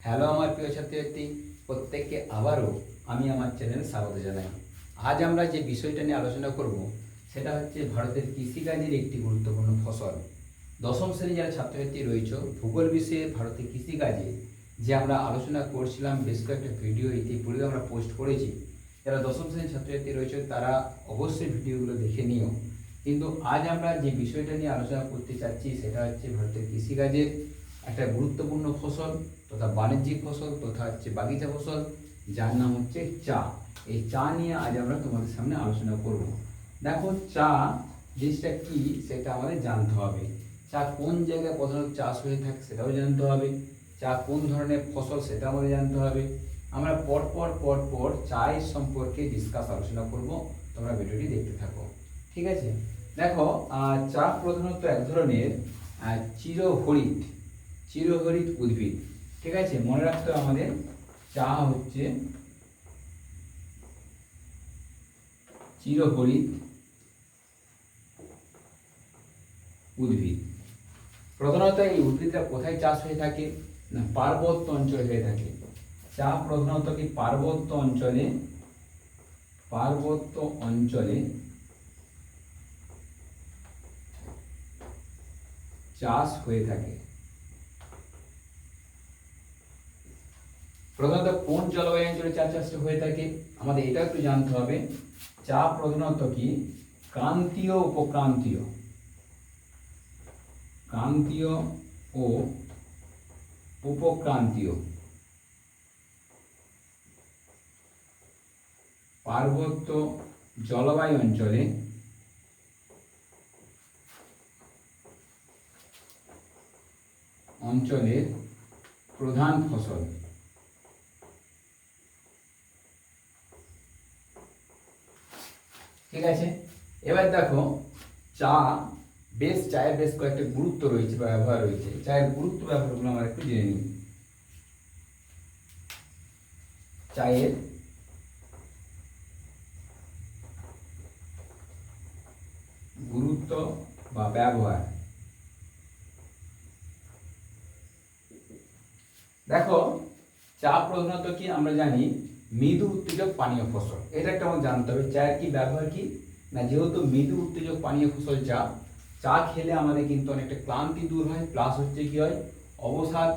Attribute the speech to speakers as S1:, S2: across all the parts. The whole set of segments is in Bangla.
S1: হ্যালো আমার প্রিয় ছাত্রছাত্রী, প্রত্যেককে আবারও আমি আমার চ্যানেল স্বাগত জানাই। আজ আমরা যে বিষয়টা নিয়ে আলোচনা করব, সেটা হচ্ছে ভারতের কৃষিকাজের একটি গুরুত্বপূর্ণ ফসল। দশম শ্রেণি যারা ছাত্রছাত্রী রয়েছে, ভূগোল বিষয়ে ভারতের কৃষিকাজে যে আমরা আলোচনা করছিলাম, বেশ কয়েকটা ভিডিও ইতিপূর্বে আমরা পোস্ট করেছি। যারা দশম শ্রেণির ছাত্রছাত্রী রয়েছে, তারা অবশ্যই ভিডিওগুলো দেখে নিও। কিন্তু আজ আমরা যে বিষয়টা নিয়ে আলোচনা করতে চাচ্ছি, সেটা হচ্ছে ভারতের কৃষিকাজের একটা গুরুত্বপূর্ণ ফসল। তথা বাণিজ্যিক ফসল, তথা হচ্ছে বাগিচা ফসল, যার নাম হচ্ছে চা। এই চা নিয়ে আজ আমরা তোমাদের সামনে আলোচনা করব। দেখো, চা জিনিসটা কি সেটা আমাদের জানতে হবে। চা কোন জায়গায় প্রধানত চাষ হয়ে থাকে সেটাও জানতে হবে। চা কোন ধরনের ফসল সেটা আমাদের জানতে হবে। আমরা পরপর পরপর চায়ের সম্পর্কে ডিসকাস আলোচনা করব। তোমরা ভিডিওটি দেখতে থাকো। ঠিক আছে? দেখো চা প্রধানত এক ধরনের চিরহরিত চিরহরিত উদ্ভিদ। ঠিক আছে, মনে রাখতে আমাদের চা হচ্ছে চিরহরিত উদ্ভিদ। প্রধানত এই উদ্ভিদটা কোথায় চাষ হয়ে থাকে না পার্বত্য অঞ্চলে হয়ে থাকে? চা প্রধানত কি পার্বত্য অঞ্চলে পার্বত্য অঞ্চলে চাষ হয়ে থাকে। প্রধানত কোন জলবায়ু অঞ্চলে চা চাষটা হয়ে থাকে? আমাদের এটা একটু জানতে হবে। চা প্রধানত কি? ক্রান্তীয়, উপক্রান্তীয়। ক্রান্তীয় ও উপক্রান্তীয়। পার্বত্য জলবায়ু অঞ্চলে অঞ্চলের প্রধান ফসল ঠিক আছে? এবার দেখো, চা, বেশ, চায়ের বেশ কয়েকটা গুরুত্ব রয়েছে বা ব্যবহার রয়েছে। চায়ের গুরুত্ব ব্যবহারগুলো আমরা একটু জেনে নিই। চায়ের গুরুত্ব বা ব্যবহার। দেখো, চা প্রধানত কি আমরা জানি? মৃদু উত্তেজক পানীয় ফসল। এটা একটা আমাকে জানতে হবে, চায়ের কি ব্যবহার কি? না, যেহেতু মৃদু উত্তেজক পানীয় ফসল চা চা খেলে আমাদের কিন্তু অনেকটা ক্লান্তি দূর হয়, প্লাস হচ্ছে কি হয়, অবসাদ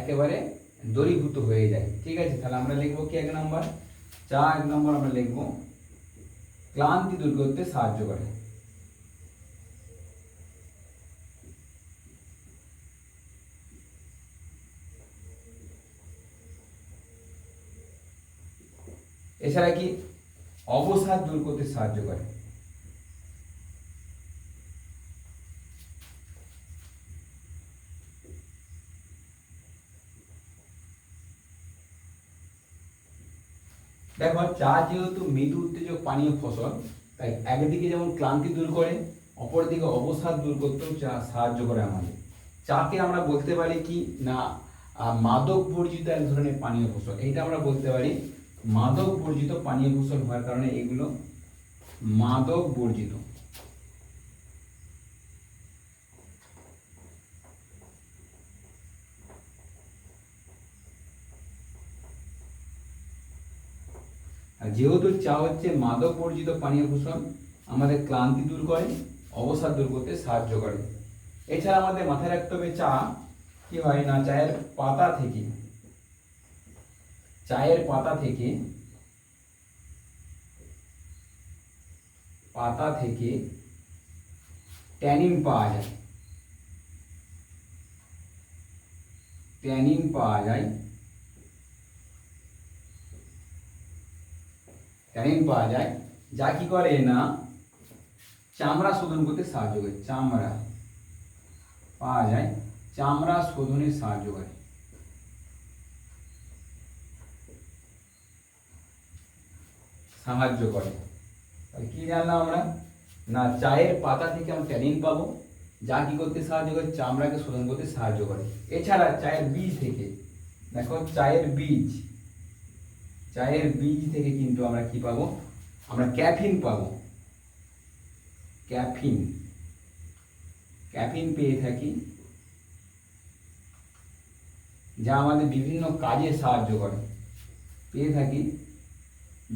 S1: একেবারে দূরীভূত হয়ে যায়। ঠিক আছে, তাহলে আমরা লিখব কি এক নম্বর? চা এক নম্বর আমরা লিখব, ক্লান্তি দূর করতে সাহায্য করে। এছাড়া কি অবসাদ দূর করতে সাহায্য করে? দেখো, চা যেহেতু মৃদু উত্তেজক পানীয় ফসল, তাই একদিকে যেমন ক্লান্তি দূর করে, অপরদিকে অবসাদ দূর করতেও চা সাহায্য করে আমাদের। চাকে আমরা বলতে পারি কি না মাদক বর্জিত এক ধরনের পানীয় ফসল। এইটা আমরা বলতে পারি মাদক বর্জিত পানীয় ফসল হওয়ার কারণে এগুলো মাদক বর্জিত। আর যেহেতু চা হচ্ছে মাদক বর্জিত পানীয় ফসল আমাদের ক্লান্তি দূর করে, অবসাদ দূর করতে সাহায্য করে। এছাড়া আমাদের মাথায় রাখতে হবে চা, কি হয় না, চায়ের পাতা থেকে। চায়ের পাতা থেকে পাতা থেকে ট্যানিন পাওয়া যায় ট্যানিন পাওয়া যায় ট্যানিন পাওয়া যায় যা কি করে না চামড়া শোধন করতে সাহায্য করে চামড়া পাওয়া যায় চামড়া শোধনে সাহায্য করে সাহায্য করে। কি জানলাম আমরা? না, চায়ের পাতা থেকে আমরা ট্যানিন পাবো। যা কি করতে সাহায্য করে? চামড়াকে শোধন করতে সাহায্য করে। এছাড়া চায়ের বীজ থেকে, দেখো চায়ের বীজ। চায়ের বীজ থেকে কিন্তু আমরা কি পাবো? আমরা ক্যাফিন পাবো। ক্যাফিন। ক্যাফিন পেয়ে থাকি। যা আমাদের বিভিন্ন কাজে সাহায্য করে। পেয়ে থাকি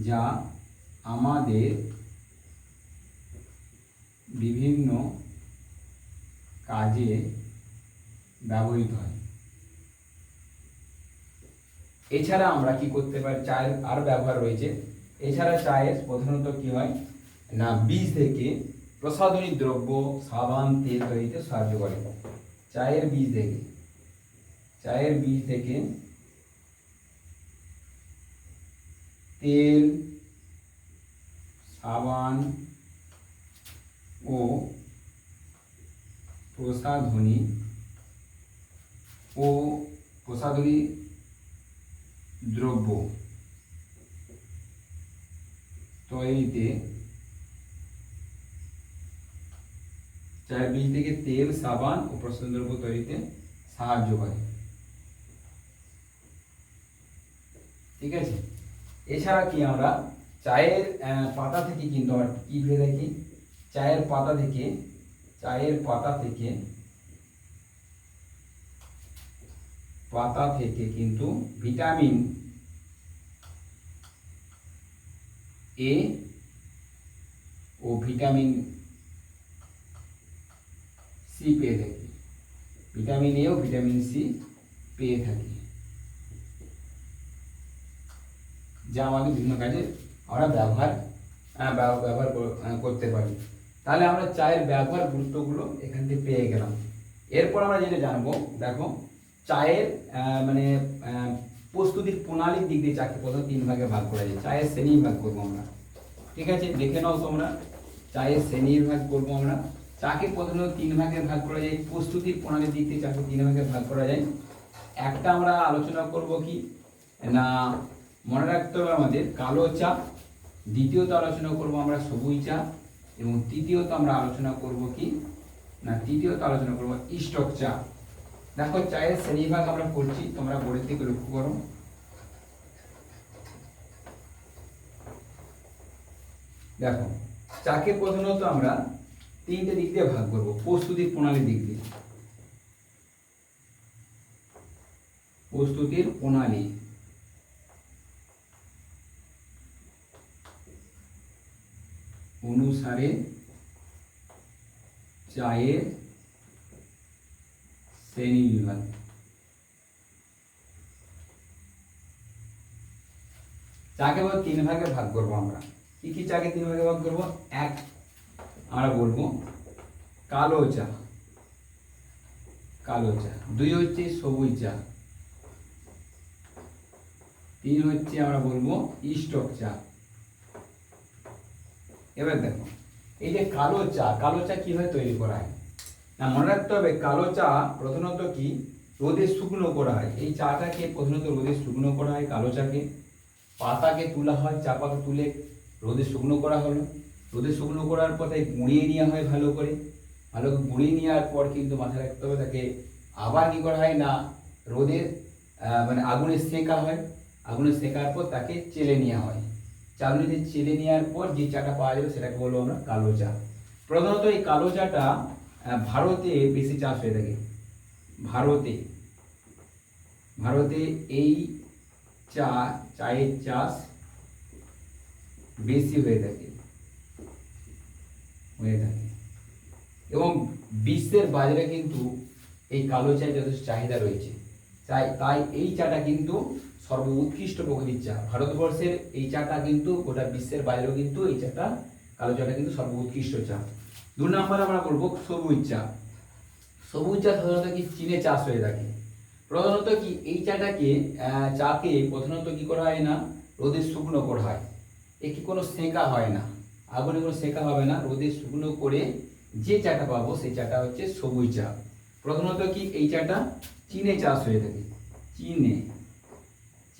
S1: যা আমাদের বিভিন্ন কাজে ব্যবহৃত হয়। এছাড়া আমরা কি করতে পারি? চায়ের আর ব্যবহার রয়েছে। এছাড়া চায়ের প্রধানত কি হয়? না, বীজ থেকে প্রসাধনী দ্রব্য, সাবান, তেল তৈরিতে সাহায্য করে। চায়ের বীজ থেকে। চায়ের বীজ থেকে তেল সাবান ও প্রসাধনী ও প্রসাধনী দ্রব্য। তৈরিতে চায়ের বীজ থেকে তেল, সাবান ও প্রসাধন দ্রব্য তৈরিতে সাহায্য করে। ঠিক আছে? এছাড়া কি আমরা চায়ের আহ, পাতা থেকে কিন্তু আমরা কি ভেবে দেখি? চায়ের পাতা থেকে চায়ের পাতা থেকে পাতা থেকে কিন্তু ভিটামিন এ ও ভিটামিন সি পেয়ে থাকি। ভিটামিন এ ও ভিটামিন সি পেয়ে থাকি। যা আমাদের বিভিন্ন কাজে আমরা ব্যবহার ব্যবহার করতে পারি। তাহলে আমরা চায়ের ব্যবহার গুরুত্বগুলো এখান থেকে পেয়ে গেলাম। এরপর আমরা যেটা জানব, দেখো, চায়ের মানে প্রস্তুতির প্রণালীর দিক দিয়ে চাকে প্রথম তিন ভাগে ভাগ করা যায়। চায়ের শ্রেণি ভাগ করব আমরা। ঠিক আছে? দেখে নাও তোমরা। চায়ের শ্রেণি ভাগ করব আমরা। চাকে প্রথমত তিন ভাগে ভাগ করা যায়। প্রস্তুতির প্রণালীর দিক দিয়ে চাকে তিন ভাগে ভাগ করা যায়। একটা আমরা আলোচনা করব কি? না, মনে রাখতে হবে আমাদের, কালো চা দ্বিতীয়ত আলোচনা করব আমরা সবুজ চা, এবং তৃতীয়ত আমরা আলোচনা করব কি? না, তৃতীয়ত আলোচনা করব স্টক চা। দেখো, চায়ের শ্রেণীভাগ আমরা করছি তোমরা বোর্ডের দিকে লক্ষ্য করো। দেখো, চাকে প্রধানত আমরা তিনটে দিক দিয়ে ভাগ করব, প্রস্তুতির প্রণালীর দিক দিয়ে। প্রস্তুতির প্রণালী। অনুসারে চায়ের শ্রেণি বিভাগ। চাকে এবার তিন ভাগে ভাগ করব আমরা। কি কি চাকে তিন ভাগে ভাগ করব? এক, আমরা বলব কালো চা। কালো চা। দুই হচ্ছে সবুজ চা। তিন হচ্ছে আমরা বলব স্টক চা। এবার দেখো, এই যে কালো চা কালো চা কীভাবে তৈরি করা হয়? না, মনে রাখতে হবে, কালো চা প্রধানত কি? রোদে শুকনো করা হয়। এই চাটাকে প্রধানত রোদে শুকনো করা হয়, কালো চাকে। পাতাকে তোলা হয়, চা পাতা তুলে রোদে শুকনো করা হলো। রোদে শুকনো করার পর তাই গুঁড়িয়ে নেওয়া হয় ভালো করে। ভালো করে গুঁড়িয়ে নেওয়ার পর কিন্তু মাথায় রাখতে হবে, তাকে আবার কি করা হয় না, রোদে মানে আগুনে সেঁকা হয়। আগুনে সেঁকার পর তাকে চেলে নেওয়া হয়। চালনিতে চেলে নেওয়ার পর যে চাটা পাওয়া যাবে সেটাকে বলব আমরা কালো চা। প্রধানত এই কালো চাটা ভারতে বেশি চাষ হয়ে থাকে। ভারতে। ভারতে এই চা, চায়ের চাষ বেশি হয়ে থাকে। হয়ে থাকে। এবং বিশ্বের বাজারে কিন্তু এই কালো চায়ের যথেষ্ট চাহিদা রয়েছে। তাই তাই এই চাটা কিন্তু সর্ব উৎকৃষ্ট প্রকৃতির চা ভারতবর্ষের এই চাটা কিন্তু গোটা বিশ্বের বাইরেও কিন্তু এই চাটা কালো চাটা কিন্তু সর্ব উৎকৃষ্ট চা দু নম্বর আমরা বলব সবুজ চা সবুজ চা সাধারণত কি চীনে চাষ হয়ে থাকে? প্রধানত কি এই চাটাকে চাকে প্রধানত কি করা হয় না? রোদে শুকনো করা হয়। একে কোনো সেঁকা হয় না। আগুনে কোনো সেঁকা হবে না। রোদে শুকনো করে যে চাটা পাবো, সেই চাটা হচ্ছে সবুজ চা প্রধানত কি এই চাটা চীনে চাষ হয়ে থাকে। চীনে।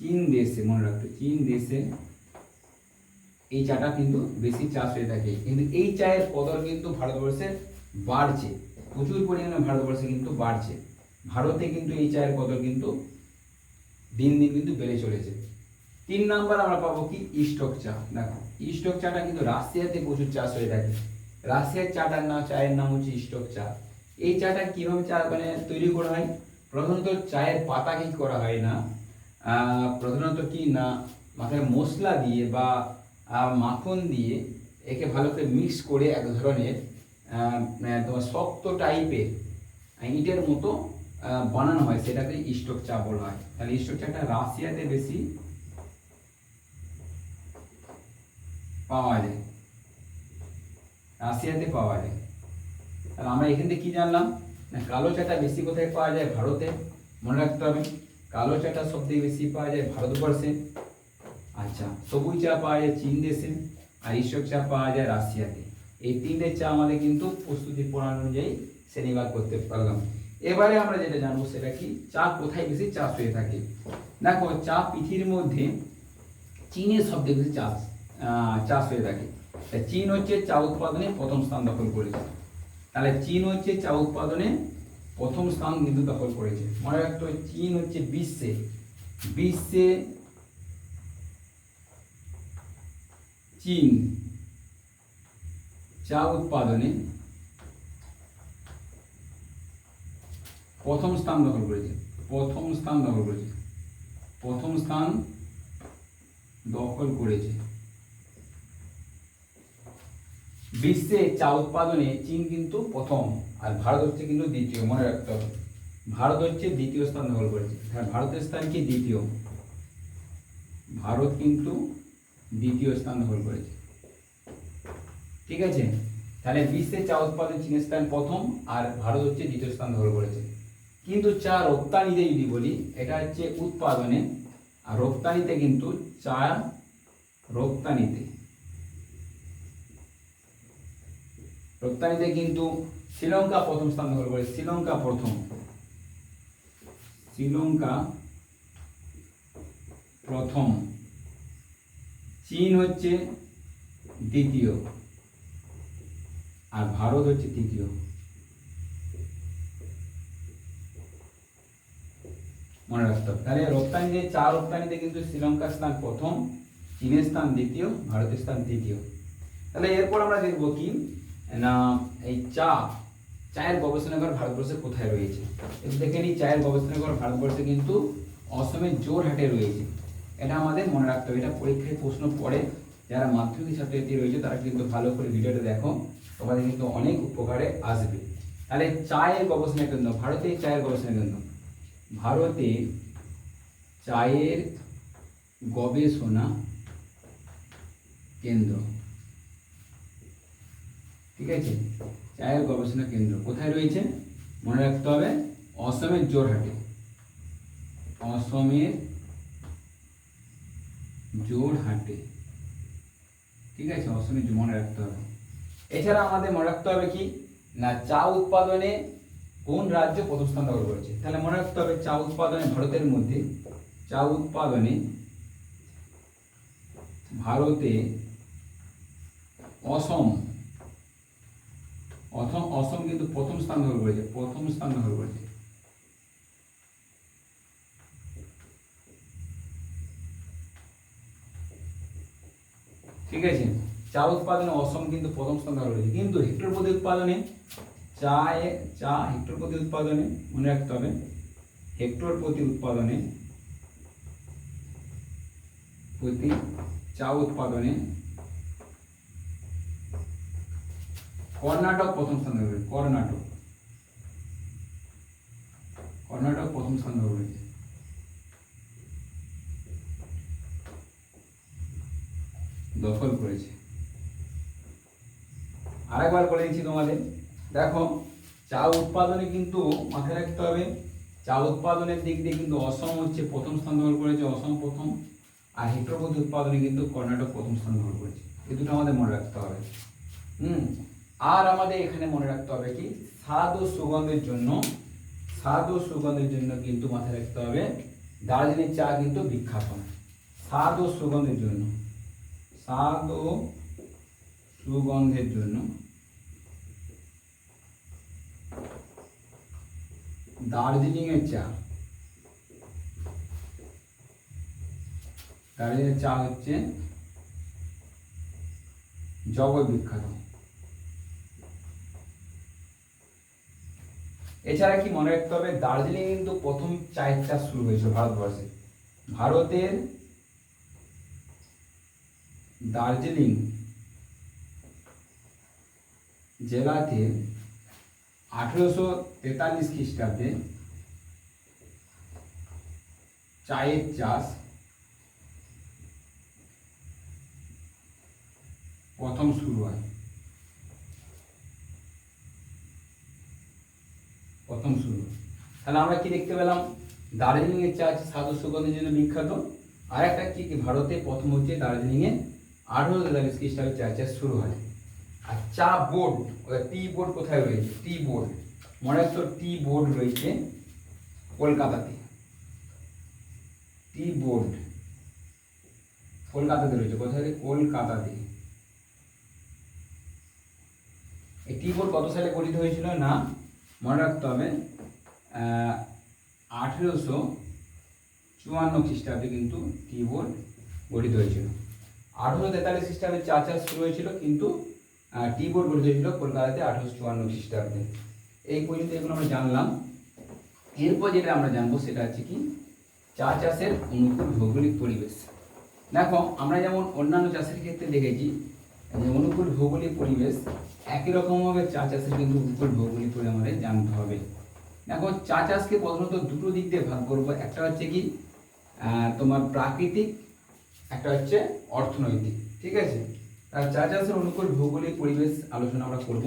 S1: চীন দেশে, মনে রাখতে চীন দেশে এই চাটা কিন্তু বেশি চাষ হয়ে থাকে। কিন্তু এই চায়ের কদর কিন্তু ভারতবর্ষে বাড়ছে। প্রচুর পরিমাণে ভারতবর্ষে কিন্তু বাড়ছে। ভারতে কিন্তু এই চায়ের কদর কিন্তু দিন দিন কিন্তু বেড়ে চলেছে। তিন নাম্বার আমরা পাবো কি? স্টক চা। দেখো স্টক চাটা কিন্তু রাশিয়াতে প্রচুর চাষ হয়ে থাকে। রাশিয়ার চাটার নাম চায়ের নাম হচ্ছে স্টক চা। এই চাটা কীভাবে চা মানে তৈরি করা হয়? প্রধানত চায়ের পাতা কি করা হয় না। প্রধানত কি না মাথায় মশলা দিয়ে বা মাখন দিয়ে একে ভালো করে মিক্স করে এক ধরনের তোমার শক্ত টাইপের ইটের মতো বানানো হয়। সেটাকে স্টোক চা বলা হয়। তাহলে স্টোক চাটা রাশিয়াতে বেশি পাওয়া যায়। রাশিয়াতে পাওয়া যায়। তাহলে আমরা এখান থেকে কি জানলাম? না, কালো চাটা বেশি কোথায় পাওয়া যায়? ভারতে। মনে রাখতে হবে। কালো চাটা সব থেকে বেশি পাওয়া যায় ভারতবর্ষে। আচ্ছা সবুজ চা পাওয়া যায় চীন দেশে, আর ঈশ্বর চা পাওয়া যায় রাশিয়াতে। এই তিনটে চা আমাদের কিন্তু প্রস্তুতি প্রণালী অনুযায়ী শ্রেণীভাগ করতে পারলাম। এবারে আমরা যেটা জানব সেটা কি? চা কোথায় বেশি চাষ হয়ে থাকে? দেখো, চা পৃথিবীর মধ্যে চীনের সব থেকে বেশি চাষ চাষ হয়ে থাকে। চীন হচ্ছে চা উৎপাদনে প্রথম স্থান দখল করেছে। তাহলে চীন হচ্ছে চা উৎপাদনে প্রথম স্থান কিন্তু দখল করেছে। মনে রাখতে হবে, চীন হচ্ছে বিশ্বে। বিশ্বে চীন চা উৎপাদনে প্রথম স্থান দখল করেছে। প্রথম স্থান দখল করেছে। প্রথম স্থান দখল করেছে। বিশ্বে চা উৎপাদনে চীন কিন্তু প্রথম। আর ভারত হচ্ছে কিন্তু দ্বিতীয়, মনে রাখতে হবে। ভারত হচ্ছে দ্বিতীয় স্থান দখল করেছে। হ্যাঁ ভারতের স্থান কি দ্বিতীয়? ভারত কিন্তু দ্বিতীয় স্থান দখল করেছে। ঠিক আছে? তাহলে বিশ্বে চা উৎপাদন চীনের স্থান প্রথম আর ভারত হচ্ছে দ্বিতীয় স্থান দখল করেছে। কিন্তু চা রপ্তানিতে যদি বলি, এটা হচ্ছে উৎপাদনে। আর রপ্তানিতে কিন্তু চা রপ্তানিতে। রপ্তানিতে কিন্তু শ্রীলঙ্কা প্রথম স্থান দখল করে শ্রীলঙ্কা প্রথম। শ্রীলঙ্কা প্রথম। চীন হচ্ছে দ্বিতীয় আর ভারত হচ্ছে তৃতীয়। মনে রাখতে হবে। তাহলে রপ্তানিতে চা রপ্তানিতে কিন্তু শ্রীলঙ্কার স্থান প্রথম, চীনের স্থান দ্বিতীয়, ভারতের স্থান তৃতীয়। তাহলে এরপর আমরা দেখব কি? না, এই চা চায়ের গবেষণাগার ভারতবর্ষে কোথায় রয়েছে? দেখে নিই, চায়ের গবেষণাগার ভারতবর্ষে কিন্তু অসমের জোরহাটে রয়েছে। এটা আমাদের মনে রাখতে হবে। এটা পরীক্ষায় প্রশ্ন পড়ে। যারা মাধ্যমিক ছাত্রছাত্রী রয়েছে, তারা কিন্তু ভালো করে ভিডিওটা দেখো। তোমাদের কিন্তু অনেক উপকারে আসবে। তাহলে চায়ের গবেষণা কেন্দ্র ভারতে চায়ের গবেষণা কেন্দ্র। ভারতে চায়ের গবেষণা কেন্দ্র। ঠিক আছে? চায়ের গবেষণা কেন্দ্র। কোথায় রয়েছে? মনে রাখতে হবে, অসমের জোরহাটে। অসমের জোরহাটে। ঠিক আছে, অসমের মনে রাখতে হবে। এছাড়া আমাদের মনে রাখতে হবে কি? না, চা উৎপাদনে কোন রাজ্য প্রথম স্থান দখল করেছে? তাহলে মনে রাখতে হবে, চা উৎপাদনে ভারতের মধ্যে, চা উৎপাদনে ভারতে অসম অসম অসম কিন্তু প্রথম স্থান দখল করেছে প্রথম স্থান দখল করেছে ঠিক আছে? চা উৎপাদনে অসম কিন্তু প্রথম স্থান দখল করেছে কিন্তু হেক্টর প্রতি উৎপাদনে চায়ে চা হেক্টর প্রতি উৎপাদনে, মনে রাখতে হবে, হেক্টর প্রতি উৎপাদনে প্রতি চা উৎপাদনে কর্ণাটক প্রথম স্থান করেছে কর্ণাটক। কর্ণাটক প্রথম স্থান করেছে দখল করেছে। আরেকবার বলে দিচ্ছি তোমাদের, দেখো চা উৎপাদনে কিন্তু মাথায় রাখতে হবে চা উৎপাদনের দিক দিয়ে কিন্তু অসম হচ্ছে প্রথম স্থান দখল করেছে, অসম প্রথম, আর হেক্টরপতি উৎপাদনে কিন্তু কর্ণাটক প্রথম স্থান দখল করেছে। এই দুটো আমাদের মনে রাখতে হবে। হুম? আর আমাদের এখানে মনে রাখতে হবে কি? স্বাদ ও সুগন্ধের জন্য স্বাদ ও সুগন্ধের জন্য কিন্তু মাথায় রাখতে হবে, দার্জিলিং চা কিন্তু বিখ্যাত। স্বাদ ও সুগন্ধের জন্য স্বাদ ও সুগন্ধের জন্য দার্জিলিং এর চা। দার্জিলিং এর চা হচ্ছে জগৎ বিখ্যাত। এছাড়া কি মনে রাখতে হবে, দার্জিলিং কিন্তু প্রথম চায়ের চাষ শুরু হয়েছিল ভারতবর্ষে। ভারতের দার্জিলিং জেলাতে আঠেরোশো তেতাল্লিশ খ্রিস্টাব্দে চায়ের চাষ প্রথম শুরু হয়। প্রথম শুরু। তাহলে আমরা কি দেখতে পেলাম? দার্জিলিং এর চা হচ্ছে স্বাদ সুগন্ধের জন্য বিখ্যাত। আর একটা কি ভারতে প্রথম হচ্ছে দার্জিলিং এ আঠারো তেতাল্লিশ খ্রিস্টাব্দে চা চাষ শুরু হয়। আর চা বোর্ড টি বোর্ড কোথায় রয়েছে? Tea board. মনে রাখতো টি বোর্ড রয়েছে কলকাতাতে। টি বোর্ড কলকাতাতে রয়েছে। কোথায় কলকাতাতে। এই টি বোর্ড কত সালে গঠিত হয়েছিল? না মনে রাখতে হবে আঠেরোশো চুয়ান্ন খ্রিস্টাব্দে কিন্তু টি বোর্ড গঠিত হয়েছিল। আঠেরোশো তেতাল্লিশ খ্রিস্টাব্দে চা চাষ শুরু হয়েছিল, কিন্তু টি বোর্ড গঠিত হয়েছিল কলকাতাতে আঠেরোশো চুয়ান্ন খ্রিস্টাব্দে। এই পর্যন্ত এগুলো আমরা জানলাম। এরপর যেটা আমরা জানব সেটা হচ্ছে কি চা চাষের অনুকূল ভৌগোলিক পরিবেশ। দেখো, আমরা যেমন অন্যান্য চাষের ক্ষেত্রে দেখেছি যে অনুকূল ভৌগোলিক পরিবেশ একই রকমভাবে চা চাষের কিন্তু অনুকূল ভৌগোলিক আমাদের জানতে হবে। দেখো, চা চাষকে প্রধানত দুটো দিক দিয়ে ভাগ করব। একটা হচ্ছে কি তোমার প্রাকৃতিক, একটা হচ্ছে অর্থনৈতিক, ঠিক আছে? আর চা চাষের অনুকূল ভৌগোলিক পরিবেশ আলোচনা আমরা করব।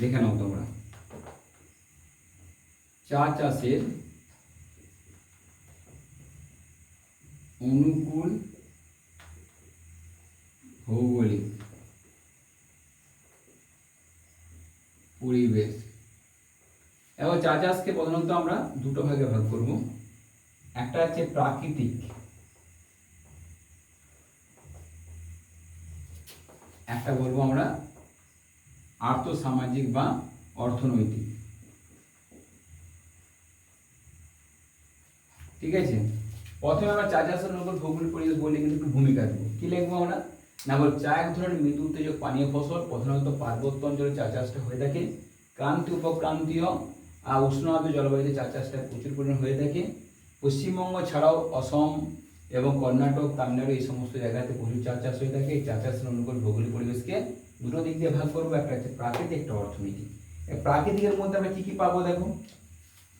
S1: দেখে নাও তোমরা। চা চাষের অনুকূল ভৌগোলিক পরিবেশ এবং চা চাষকে প্রধানত আমরা দুটো ভাগে ভাগ করব। একটা হচ্ছে প্রাকৃতিক। একটা বলব আমরা আর্থসামাজিক বা অর্থনৈতিক। ঠিক আছে? প্রথমে আমরা চা চাষের উপর ভৌগোলিক পরিবেশ বললে কিন্তু একটু ভূমিকা দেবো। কি লিখব আমরা? না বল চা এক ধরনের মৃদু উত্তেজক পানীয় ফসল, প্রধানত পার্বত্য অঞ্চলে চা চাষটা হয়ে থাকে ক্রান্তীয় উপক্রান্তীয় আর উষ্ণ আর্দ্র জলবায়ুতে চা চাষটা প্রচুর পরিমাণে হয়ে থাকে। পশ্চিমবঙ্গ ছাড়াও অসম এবং কর্ণাটক, তামিলনাড়ু এই সমস্ত জায়গাতে প্রচুর চা চাষ হয়ে থাকে। চা চাষের অনুকূল ভৌগোলিক পরিবেশকে দুটো দিক দিয়ে ভাগ করব। একটা হচ্ছে প্রাকৃতিক, একটা অর্থনীতি প্রাকৃতিকের মধ্যে আমরা কী কী পাবো দেখো?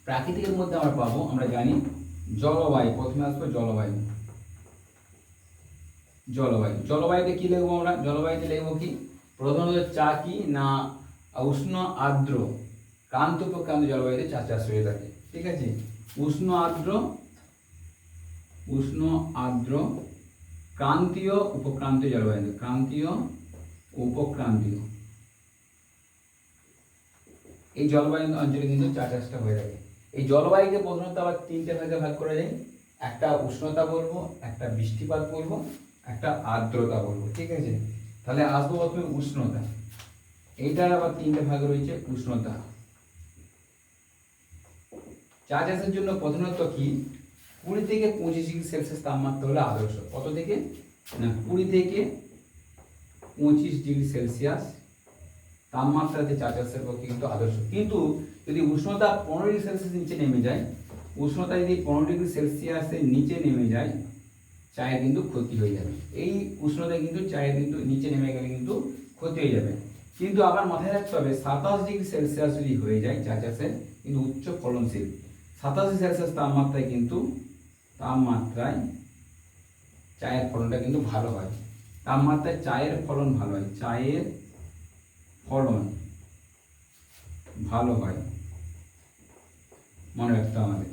S1: প্রাকৃতিকের মধ্যে আমরা পাবো, আমরা জানি জলবায়ু, প্রথমে আসব জলবায়ু। জলবায়ু। জলবায়ুতে কি লিখব আমরা? জলবায়ুতে লিখব কি? প্রধানত চা কি না উষ্ণ আর্দ্র? ক্রান্ত উপক্রান্ত জলবায়ুতে চা চাষ হয়ে থাকে। ঠিক আছে? উষ্ণ আর্দ্র উষ্ণ আর্দ্র, ক্রান্তীয় উপক্রান্তীয় জলবায়ু ক্রান্তীয় উপক্রান্তীয়। এই জলবায়ু অঞ্চলে কিন্তু চা চাষটা হয়ে থাকে। এই জলবায়ুকে প্রধানত আবার তিনটে ভাগে ভাগ করা যায়। একটা উষ্ণতা বলব, একটা বৃষ্টিপাত বলব। একটা আর্দ্রতা বলব, ঠিক আছে? তাহলে আসব প্রথমে উষ্ণতা। এইটার আবার তিনটে ভাগ রয়েছে উষ্ণতা। চা চাষের জন্য প্রধানত কি? কুড়ি থেকে পঁচিশ ডিগ্রি সেলসিয়াস তাপমাত্রা হলে আদর্শ। কত থেকে? না, কুড়ি থেকে পঁচিশ ডিগ্রি সেলসিয়াস তাপমাত্রাতে চা চাষের পক্ষে কিন্তু আদর্শ। কিন্তু যদি উষ্ণতা পনেরো ডিগ্রি সেলসিয়াস নিচে নেমে যায়, উষ্ণতা যদি পনেরো ডিগ্রি সেলসিয়াসের নিচে নেমে যায় চায়ের কিন্তু ক্ষতি হয়ে যাবে। এই উষ্ণতায় কিন্তু চায়ের কিন্তু নিচে নেমে গেলে কিন্তু ক্ষতি হয়ে যাবে। কিন্তু আবার মাথায় রাখতে হবে, সাতাশ ডিগ্রি সেলসিয়াস যদি হয়ে যায় চা চাষে কিন্তু উচ্চ ফলনশীল। সাতাশি সেলসিয়াস তাপমাত্রায় কিন্তু তাপমাত্রায় চায়ের ফলনটা কিন্তু ভালো হয়। তাপমাত্রায় চায়ের ফলন ভালো হয়, চায়ের ফলন ভালো হয়। মনে রাখতে আমাদের।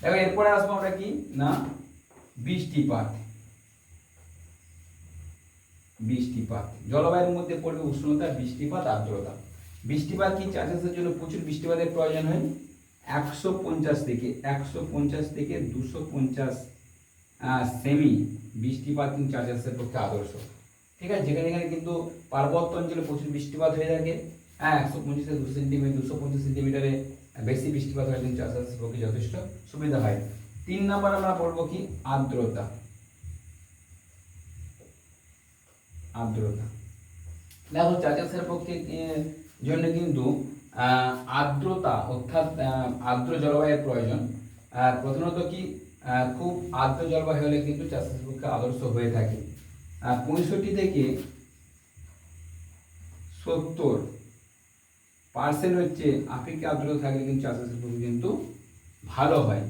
S1: দেখো, এরপরে আসব আমরা কি? না? বৃষ্টিপাত। বৃষ্টিপাত। জলবায়ুর মধ্যে পড়বে উষ্ণতা, বৃষ্টিপাত, আর্দ্রতা। বৃষ্টিপাত কি? চাষের জন্য প্রচুর বৃষ্টিপাতের প্রয়োজন হয়। একশো পঞ্চাশ থেকে, একশো পঞ্চাশ থেকে দুশো পঞ্চাশ সেমি বৃষ্টিপাত কিন্তু চাষের পক্ষে আদর্শ। ঠিক আছে? যেখানে যেখানে কিন্তু পার্বত্য অঞ্চলে প্রচুর বৃষ্টিপাত হয়ে থাকে। হ্যাঁ একশো পঞ্চাশ থেকে দুশো সেন্টিমিটার, দুশো পঞ্চাশ সেন্টিমিটারে বেশি বৃষ্টিপাত হয় কিন্তু চাষের পক্ষে যথেষ্ট সুবিধা হয়। তিন নম্বর আমরা বলব কি? আর্দ্রতা। আর্দ্রতা। দেখো চাষের পক্ষে জন্য কিন্তু আর্দ্রতা অর্থাৎ আর্দ্র জলবায়ুর প্রয়োজন। প্রধানত কি? খুব আর্দ্র জলবায়ু হলে কিন্তু চাষের পক্ষে আদর্শ হয়ে থাকে। পঁয়ষট্টি থেকে সত্তর পার্সেন্ট হচ্ছে আপেক্ষিক আর্দ্রতা থাকলে কিন্তু চাষের পক্ষে কিন্তু ভালো হয়।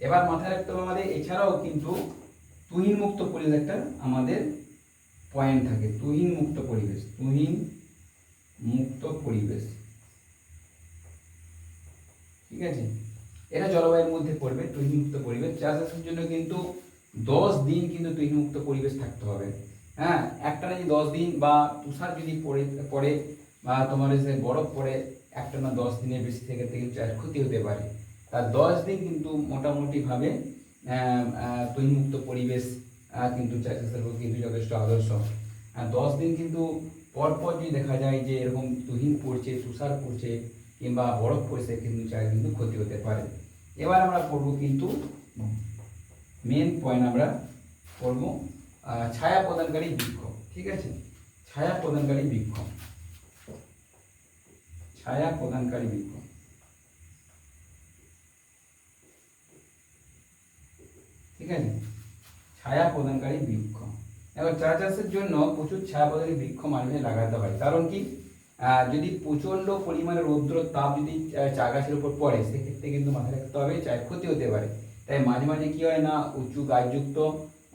S1: এবার মাথায় রাখতে হবে আমাদের, এছাড়াও কিন্তু তুহিন মুক্ত পরিবেশ একটা আমাদের পয়েন্ট থাকে। তুহিন মুক্ত পরিবেশ, তুহিন মুক্ত পরিবেশ। ঠিক আছে? এটা জলবায়ুর মধ্যে পড়বে, তুহিন মুক্ত পরিবেশ। চাষবাসের জন্য কিন্তু দশ দিন কিন্তু তুহিন মুক্ত পরিবেশ থাকতে হবে। হ্যাঁ একটা না দশ দিন বা তুষার যদি পড়ে পড়ে বা তোমার বরফ পড়ে, একটা না দশ দিনের বেশি থেকে থেকে চাষ ক্ষতি হতে পারে। তার দশ দিন কিন্তু মোটামুটিভাবে তুহিন মুক্ত পরিবেশ কিন্তু পক্ষে কিন্তু যথেষ্ট আদর্শ। দশ দিন কিন্তু পরপর যদি দেখা যায় যে এরকম তুহিন পড়ছে, তুষার পড়ছে, কিংবা বরফ পড়ছে, কিন্তু চায়ের কিন্তু ক্ষতি হতে পারে। এবার আমরা পড়ব কিন্তু মেন পয়েন্ট আমরা পড়ব ছায়া প্রদানকারী বৃক্ষ ঠিক আছে? ছায়া প্রদানকারী বৃক্ষ ছায়া প্রদানকারী বৃক্ষ ঠিক আছে? ছায়া প্রদানকারী বৃক্ষ। এবার চা চাষের জন্য প্রচুর ছায়া প্রদানকারী বৃক্ষ মানুষে লাগাতে হয়। কারণ কি? যদি প্রচণ্ড পরিমাণে রৌদ্র তাপ যদি চা গাছের উপর পড়ে, সেক্ষেত্রে কিন্তু মাথায় রাখতে হবে চায়ের ক্ষতি হতে পারে। তাই মাঝে মাঝে কি হয় না, উঁচু গাছযুক্ত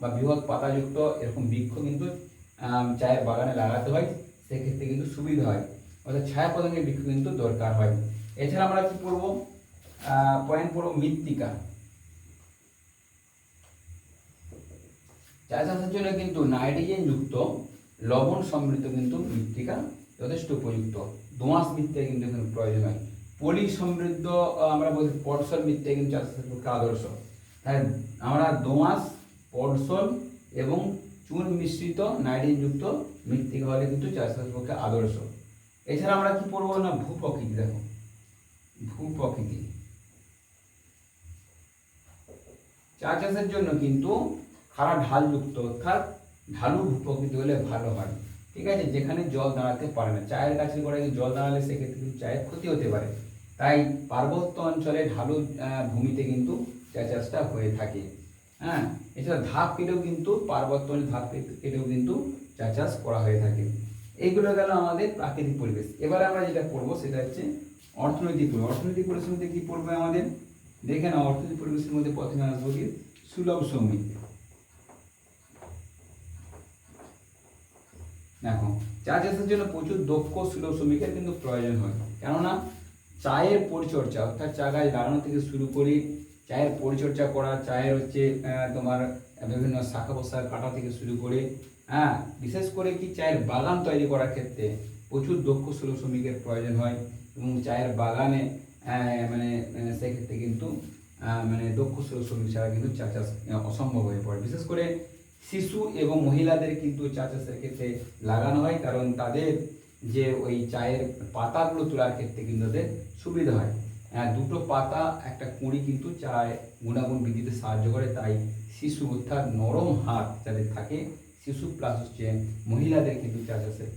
S1: বা বৃহৎ পাতাযুক্ত এরকম বৃক্ষ কিন্তু চায়ের বাগানে লাগাতে হয়। সেক্ষেত্রে কিন্তু সুবিধা হয়। অর্থাৎ ছায়া প্রদানের বৃক্ষ কিন্তু দরকার হয়। এছাড়া আমরা কি পড়ব পয়েন্ট পড়ব মৃত্তিকা। চা চাষের জন্য কিন্তু নাইট্রোজেন যুক্ত লবণ সমৃদ্ধ কিন্তু মৃত্তিকা যথেষ্ট উপযুক্ত। দোঁয়াশ মৃত্তিকা কিন্তু এখানে প্রয়োজন হয়। পলি সমৃদ্ধ আমরা বলছি পটসল মৃত্তিকা কিন্তু চাষের পক্ষে আদর্শ। তাই আমরা দোঁয়াশ, পটসল এবং চুন মিশ্রিত নাইট্রোজেন যুক্ত মৃত্তিকা হলে কিন্তু চাষের পক্ষে আদর্শ। এছাড়া আমরা কি পড়ব না? ভূ প্রকৃতি দেখো। ভূ প্রকৃতি। চা চাষের জন্য কিন্তু খাড়া ঢালযুক্ত অর্থাৎ ঢালু ভূপ্রকৃতি হলে ভালো হয়। ঠিক আছে? যেখানে জল দাঁড়াতে পারে না। চায়ের গাছের গোড়ায় জল দাঁড়ালে, সেক্ষেত্রে কিন্তু চায়ের ক্ষতি হতে পারে। তাই পার্বত্য অঞ্চলে ঢালু ভূমিতে কিন্তু চা চাষটা হয়ে থাকে। হ্যাঁ? এছাড়া ধাপ কেটেও কিন্তু, পার্বত্য ধাপ কেটে- কেটেও কিন্তু চা চাষ করা হয়ে থাকে। এইগুলো গেল আমাদের প্রাকৃতিক পরিবেশ। এবারে আমরা যেটা পড়ব সেটা হচ্ছে অর্থনৈতিক পরিবেশ। অর্থনৈতিক পরিবেশের মধ্যে কী পড়বে আমাদের? দেখে না অর্থনৈতিক পরিবেশের মধ্যে প্রথমে আসব কি? সুলভ শ্রমিক দেখো চা চাষের জন্য প্রচুর দক্ষ সুলভ শ্রমিকের কিন্তু প্রয়োজন হয়। কেননা, চায়ের পরিচর্যা, অর্থাৎ চা গাছ লাগানো থেকে শুরু করে চায়ের পরিচর্যা করা, চায়ের হচ্ছে তোমার, বিভিন্ন শাখা পোশাক কাটা থেকে শুরু করে হ্যাঁ বিশেষ করে কি চায়ের বাগান তৈরি করার ক্ষেত্রে প্রচুর দক্ষ সুলভ শ্রমিকের প্রয়োজন হয় এবং চায়ের বাগানে মানে সেক্ষেত্রে কিন্তু মানে দক্ষ শ্রমিক ছাড়া কিন্তু চা চাষ অসম্ভব হয়ে পড়ে। বিশেষ করে শিশু এবং মহিলাদের কিন্তু চা চাষের ক্ষেত্রে লাগানো হয় কারণ তাদের যে ওই চায়ের পাতাগুলো তোলার ক্ষেত্রে কিন্তু তাদের সুবিধা হয়। আহ, দুটো পাতা একটা কুঁড়ি কিন্তু চায় গুণাগুণ বৃদ্ধিতে সাহায্য করে তাই শিশু অর্থাৎ নরম হাত যাদের থাকে শিশু প্লাস হচ্ছে মহিলাদের কিন্তু চা চাষের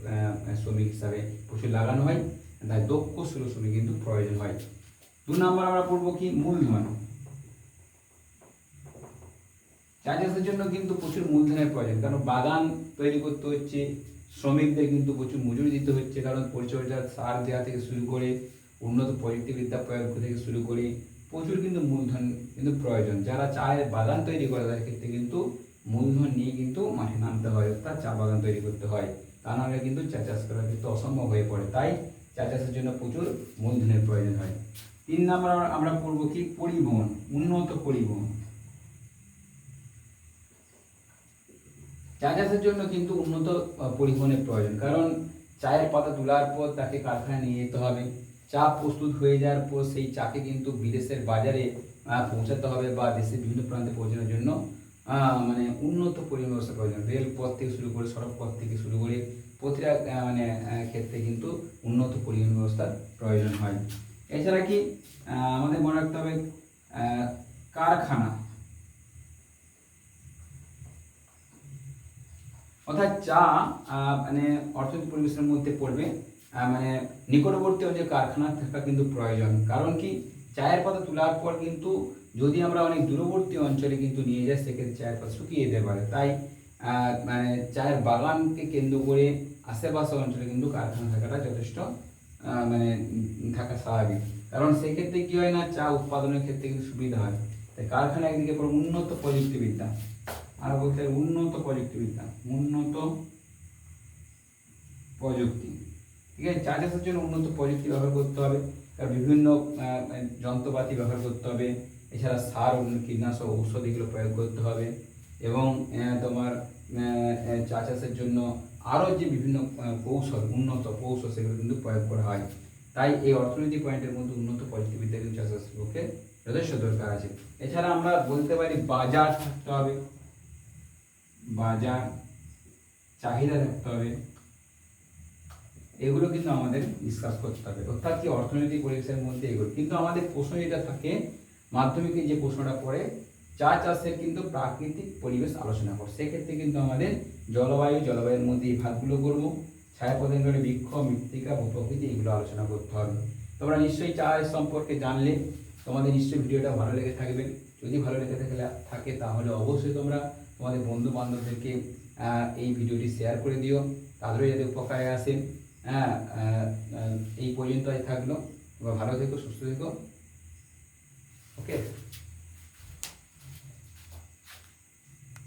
S1: শ্রমিক হিসাবে প্রচুর লাগানো হয় তাই দক্ষ শ্রমিক কিন্তু প্রয়োজন হয়। দু নম্বর আমরা পড়ব কি মূলধন। চাষের জন্য কিন্তু প্রচুর মূলধনের প্রয়োজন, কারণ বাগান তৈরি করতে হচ্ছে, শ্রমিকদের কিন্তু প্রচুর মজুরি দিতে হচ্ছে, কারণ পরিচর্যা সার দেওয়া থেকে শুরু করে উন্নত প্রযুক্তিবিদ্যা প্রয়োগ থেকে শুরু করে প্রচুর কিন্তু মূলধন কিন্তু প্রয়োজন। যারা চায়ের বাগান তৈরি করে, তাদের ক্ষেত্রে কিন্তু মূলধন নিয়ে কিন্তু মাঠে নামতে হয়, অর্থাৎ চা বাগান তৈরি করতে হয়। তা নাহলে কিন্তু চা চাষ করা কিন্তু অসম্ভব হয়ে পড়ে। তাই চা চাষের জন্য প্রচুর মূলধনের প্রয়োজন হয়। তিন নম্বর আমরা- পড়ব কি? পরিবহন, উন্নত পরিবহন। চা চাষের জন্য কিন্তু উন্নত পরিবহনের প্রয়োজন। কারণ চায়ের পাতা তোলার পর তাকে কারখানায় নিয়ে যেতে হবে। চা প্রস্তুত হয়ে যাওয়ার পর সেই চাকে কিন্তু বিদেশের বাজারে পৌঁছাতে হবে বা দেশের বিভিন্ন প্রান্তে পৌঁছানোর জন্য মানে উন্নত পরিবহন ব্যবস্থা প্রয়োজন রেলপথ থেকে শুরু করে, সড়ক পথ থেকে শুরু করে প্রতিটা মানে ক্ষেত্রে কিন্তু উন্নত পরিবহন ব্যবস্থার প্রয়োজন হয়। এছাড়া কি আমাদের মনে রাখতে হবে কারখানা। অর্থাৎ চা মানে অর্থনৈতিক পরিবেশের মধ্যে পড়বে। মানে নিকটবর্তী অঞ্চলে কারখানা থাকা কিন্তু প্রয়োজন। কারণ কি? চায়ের পাতা তোলার পর কিন্তু যদি আমরা অনেক দূরবর্তী অঞ্চলে কিন্তু নিয়ে যাই, সেক্ষেত্রে চায়ের পাতা শুকিয়ে যেতে পারে। তাই মানে চায়ের বাগানকে কেন্দ্র করে আশেপাশে অঞ্চলে কিন্তু কারখানা থাকাটা যথেষ্ট মানে থাকা স্বাভাবিক। কারণ সেক্ষেত্রে কি হয় না, চা উৎপাদনের ক্ষেত্রে কিন্তু সুবিধা হয়। তাই কারখানা একদিকে পুরো উন্নত প্রযুক্তিবিদ্যা। আর বলতে উন্নত প্রযুক্তিবিদ্যা উন্নত প্রযুক্তি। ঠিক আছে? চা চাষের জন্য উন্নত প্রযুক্তি ব্যবহার করতে হবে। বিভিন্ন যন্ত্রপাতি ব্যবহার করতে হবে। এছাড়া সার কীটনাশক, ঔষধ এগুলো প্রয়োগ করতে হবে। এবং তোমার চা চাষের জন্য আরও যে বিভিন্ন কৌশল, উন্নত কৌশল সেগুলো কিন্তু প্রয়োগ করা হয়। তাই এই অর্থনৈতিক পয়েন্টের মধ্যে উন্নত প্রযুক্তিবিদ্যা কিন্তু চাষের পক্ষে যথেষ্ট দরকার আছে। এছাড়া আমরা বলতে পারি বাজার থাকতে হবে। বাজার, চাহিদা থাকতে হবে। এগুলো কিন্তু আমাদের ডিসকাস করতে হবে। অর্থাৎ কি অর্থনৈতিক পরিবেশের মধ্যে এগুলো। কিন্তু আমাদের প্রশ্ন যেটা থাকে, মাধ্যমিকে যে প্রশ্নটা পড়ে, চা চাষের কিন্তু প্রাকৃতিক পরিবেশ আলোচনা করে সেক্ষেত্রে কিন্তু আমাদের জলবায়ু, জলবায়ুর মধ্যে এই ভাগগুলো করব। ছায়া প্রদানকারী বৃক্ষ, মৃত্তিকা প্রকৃতি এগুলো আলোচনা করতে হবে। তোমরা নিশ্চয়ই চা সম্পর্কে জানলে। তোমাদের নিশ্চয়ই ভিডিওটা ভালো লেগে থাকবে। যদি ভালো লেগে থাকলে থাকে তাহলে অবশ্যই তোমরা তোমাদের বন্ধু বান্ধবদেরকে এই ভিডিওটি শেয়ার করে দিও। তাদেরও যাতে উপকারে আসে। হ্যাঁ এই পর্যন্তই থাকল। ভালো থেকো, সুস্থ থেকো। ওকে